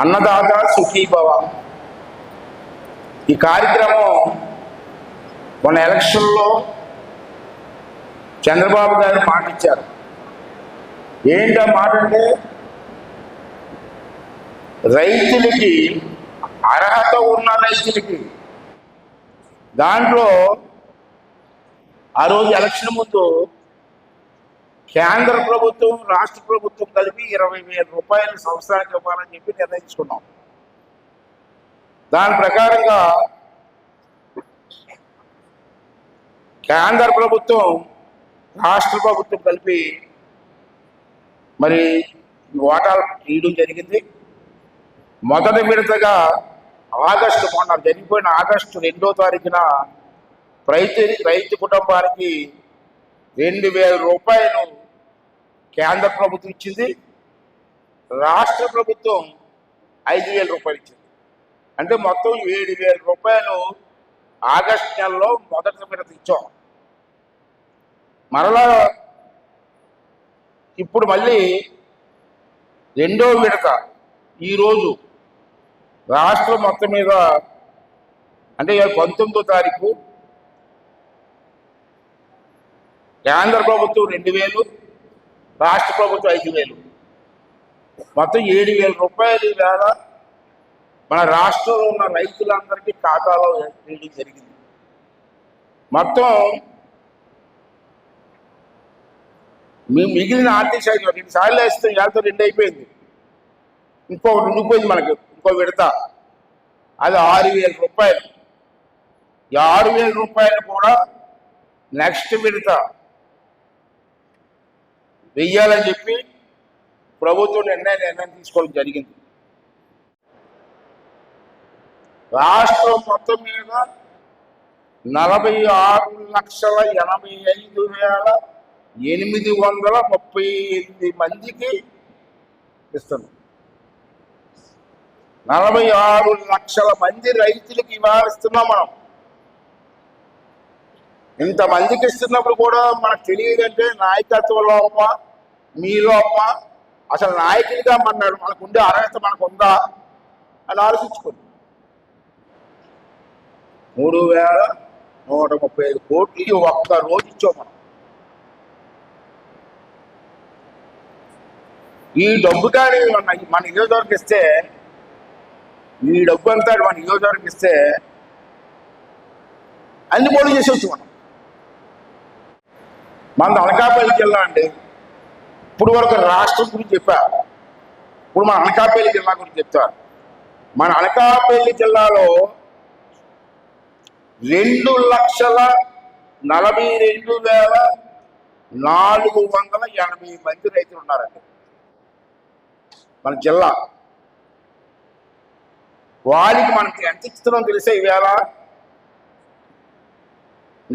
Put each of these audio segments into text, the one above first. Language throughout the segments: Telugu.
అన్నదాత సుఖీభవ ఈ కార్యక్రమం మన ఎలక్షన్లో చంద్రబాబు గారు మాట ఇచ్చారు ఏంటో మాట అంటే రైతులకి అర్హత ఉన్న రైతులకి దాంట్లో ఆ రోజు ఎలక్షన్ ముందు కేంద్ర ప్రభుత్వం రాష్ట్ర ప్రభుత్వం కలిపి ఇరవై వేల రూపాయలు సంవత్సరానికి ఇవ్వాలని చెప్పి నిర్ణయించుకున్నాం. దాని ప్రకారంగా కేంద్ర ప్రభుత్వం రాష్ట్ర ప్రభుత్వం కలిపి మరి ఓటాలు వాటాలు తీయడం జరిగింది. మొదటి విడతగా ఆగస్టు మొన్న జరిగిపోయిన ఆగస్టు రెండో తారీఖున రైతు రైతు కుటుంబానికి రెండు వేల రూపాయలు కేంద్ర ప్రభుత్వం ఇచ్చింది రాష్ట్ర ప్రభుత్వం ఐదు వేల రూపాయలు ఇచ్చింది. అంటే మొత్తం ఏడు వేల రూపాయలు ఆగస్టు నెలలో మొదటి విడత ఇచ్చాం. మరలా ఇప్పుడు మళ్ళీ రెండో విడత ఈరోజు రాష్ట్రం మొత్తం మీద అంటే పంతొమ్మిదో తారీఖు కేంద్ర ప్రభుత్వం రెండు వేలు రాష్ట్ర ప్రభుత్వం ఐదు వేలు. మొత్తం ఏడు వేల రూపాయలు వేల మన రాష్ట్రంలో ఉన్న రైతులందరికీ ఖాతాలో వేయడం జరిగింది. మొత్తం మేము మిగిలిన ఆర్థిక శాఖ రెండు సార్లు వేస్తే ఏళ్ళతో రెండు అయిపోయింది. ఇంకొకటి ఉండిపోయింది మనకి ఇంకో విడత. అది ఆరు వేల రూపాయలు. ఈ ఆరు వేల రూపాయలు కూడా నెక్స్ట్ విడత. వెయ్యాలని చెప్పి ప్రభుత్వం నిర్ణయం నిర్ణయం తీసుకోవడం జరిగింది. రాష్ట్రం మొత్తం మీద నలభై ఆరు లక్షల ఎనభై ఐదు వేల ఎనిమిది వందల ముప్పై ఎనిమిది మందికి ఇస్తున్నాం. నలభై ఆరు లక్షల మంది రైతులకు ఇవాళ ఇస్తున్నాం మనం. ఇంతమందికి ఇస్తున్నప్పుడు కూడా మనకు తెలియదంటే నాయకత్వ లోప మీ లోప అసలు నాయకుడిగా మన్నాడు మనకు ఉండే అర్హత మనకు ఉందా అని ఆలోచించుకోండి. మూడు వేల నూట ముప్పై ఐదు కోట్లు ఒక్క రోజు ఇచ్చాం మనం. ఈ డబ్బు కానీ మన మన నియోజకవర్గం ఇస్తే ఈ డబ్బు అంతా మన నియోజకవర్గం ఇస్తే అన్ని పోటీ చేసేవచ్చు మనం. మన అనకాపల్లి జిల్లా అండి. ఇప్పుడు వరకు రాష్ట్రం గురించి చెప్పా. ఇప్పుడు మన అనకాపల్లి జిల్లా గురించి చెప్తా. మన అనకాపల్లి జిల్లాలో రెండు లక్షల నలభై రెండు వేల నాలుగు వందల ఎనభై మంది రైతులు ఉన్నారండి. మన జిల్లా. వారికి మనకి ఎంత ఇస్తున్నాం తెలిసే ఈవేళ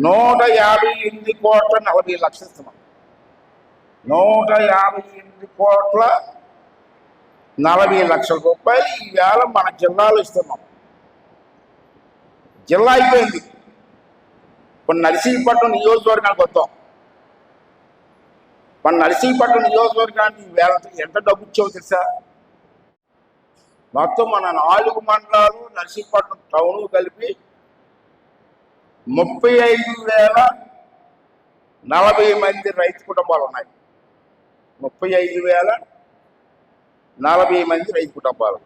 నూట యాభై ఎనిమిది కోట్ల నలభై లక్షలు ఇస్తున్నాం నూట యాభై ఎనిమిది కోట్ల నలభై లక్షల రూపాయలు ఈవేళ మన జిల్లాలో ఇస్తున్నాం. జిల్లా అయిపోయింది. ఇప్పుడు నరసింహపట్నం నియోజకవర్గానికి వద్దాం. మన నరసింహపట్నం నియోజకవర్గానికి వేల ఎంత డబ్బు ఇచ్చావు తెలుసా? మొత్తం మన నాలుగు మండలాలు నరసింహపట్నం టౌన్ కలిపి ముప్పై ఐదు వేల నలభై మంది రైతు కుటుంబాలు ఉన్నాయి. ముప్పై ఐదు వేల నలభై మంది రైతు కుటుంబాలు.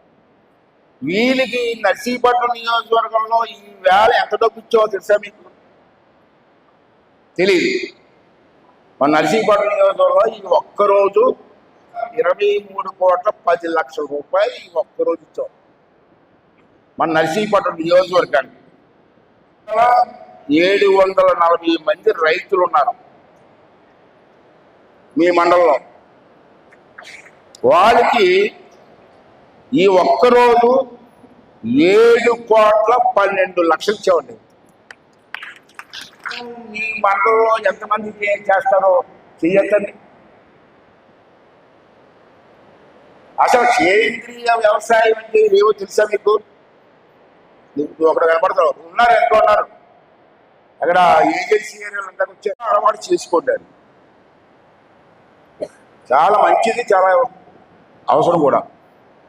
వీళ్ళకి నర్సీపట్నం నియోజకవర్గంలో ఈ వేల ఎంత డబ్బు ఇచ్చావో తెలుసా మీకు? తెలియదు మన నర్సీపట్నం నియోజకవర్గంలో ఈ ఒక్కరోజు ఇరవై మూడు కోట్ల పది లక్షల రూపాయలు ఈ ఒక్కరోజు ఇచ్చాం. మన నర్సీపట్నం నియోజకవర్గానికి. ఏడు వందల నలభై మంది రైతులు ఉన్నారు మీ మండలంలో. వాళ్ళకి ఈ ఒక్కరోజు ఏడు కోట్ల పన్నెండు లక్షలు ఇచ్చామండి మీ మండలంలో ఎంతమందికి ఏం చేస్తారో చెయ్యొద్దండి అసలు సేంద్రియ వ్యవసాయం అంటే ఏమో తెలుసా మీకు? ఒకడు ఒకటి కనపడతావు. ఉన్నారు ఎంతో ఉన్నారు. అక్కడ ఏజెన్సీ ఏరియాలంతా అంతా అలవాటు చేసుకోండి. చాలా మంచిది చాలా అవసరం కూడా.